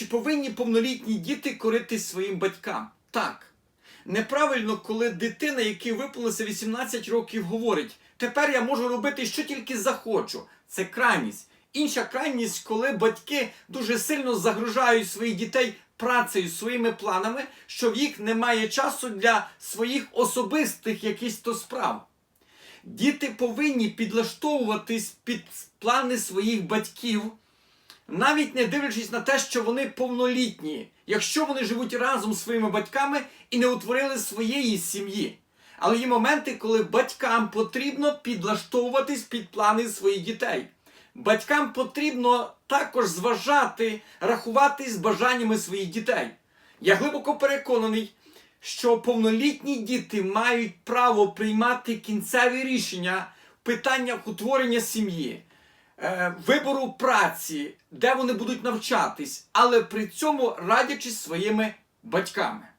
Чи повинні повнолітні діти коритись своїм батькам? Так. Неправильно, коли дитина, якій виповнилося 18 років, говорить: тепер я можу робити, що тільки захочу. Це крайність. Інша крайність, коли батьки дуже сильно загружають своїх дітей працею, своїми планами, що в їх немає часу для своїх особистих якихось то справ. Діти повинні підлаштовуватись під плани своїх батьків, навіть не дивлячись на те, що вони повнолітні, якщо вони живуть разом з своїми батьками і не утворили своєї сім'ї. Але є моменти, коли батькам потрібно підлаштовуватись під плани своїх дітей. Батькам потрібно також зважати, рахуватись з бажаннями своїх дітей. Я глибоко переконаний, що повнолітні діти мають право приймати кінцеві рішення в питаннях утворення сім'ї, вибору праці, де вони будуть навчатись, але при цьому радячись своїми батьками.